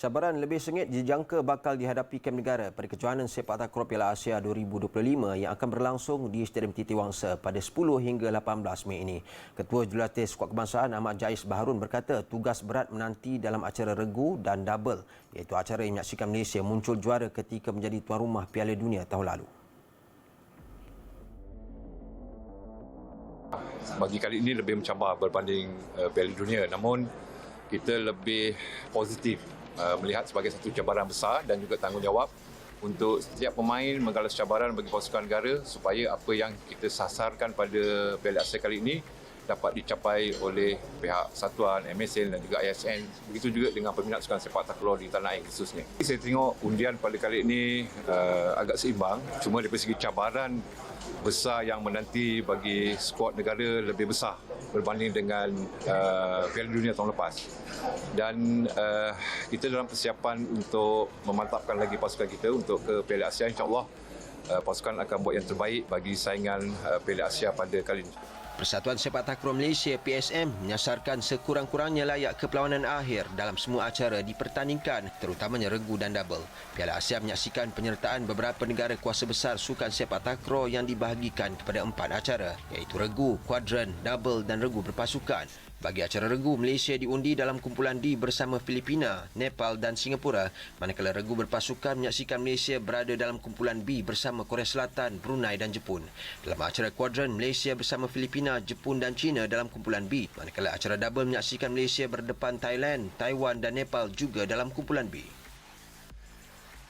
Cabaran lebih sengit dijangka bakal dihadapi kem negara pada kejohanan sepak takraw Piala Asia 2025 yang akan berlangsung di Stadium Titi Wangsa pada 10 hingga 18 Mei ini. Ketua Jurulatih Skuad Kebangsaan Ahmad Jais Baharun berkata tugas berat menanti dalam acara regu dan double iaitu acara yang menyaksikan Malaysia muncul juara ketika menjadi tuan rumah Piala Dunia tahun lalu. bagi kali ini lebih mencabar berbanding uh, Piala Dunia namun kita lebih positif uh, melihat sebagai satu cabaran besar dan juga tanggungjawab untuk setiap pemain menggalas cabaran bagi pasukan negara supaya apa yang kita sasarkan pada Piala Asia kali ini dapat dicapai oleh pihak Satuan MSN dan juga ISN begitu juga dengan peminat sukan sepak takraw di tanah air khususnya. Saya tengok undian pada kali ini uh, agak seimbang cuma dari segi cabaran besar yang menanti bagi skuad negara lebih besar berbanding dengan uh, Piala Dunia tahun lepas. Dan uh, kita dalam persiapan untuk memantapkan lagi pasukan kita untuk ke Piala Asia insya-Allah uh, pasukan akan buat yang terbaik bagi saingan uh, Piala Asia pada kali ini. Persatuan Sepak Takraw Malaysia PSM menyasarkan sekurang-kurangnya layak ke perlawanan akhir dalam semua acara dipertandingkan terutamanya regu dan double. Piala Asia menyaksikan penyertaan beberapa negara kuasa besar sukan sepak takraw yang dibahagikan kepada empat acara iaitu regu, kuadran, double dan regu berpasukan. Bagi acara regu, Malaysia diundi dalam kumpulan D bersama Filipina, Nepal dan Singapura, manakala regu berpasukan menyaksikan Malaysia berada dalam kumpulan B bersama Korea Selatan, Brunei dan Jepun. Dalam acara kuadran, Malaysia bersama Filipina, Jepun dan China dalam kumpulan B, manakala acara double menyaksikan Malaysia berdepan Thailand, Taiwan dan Nepal juga dalam kumpulan B.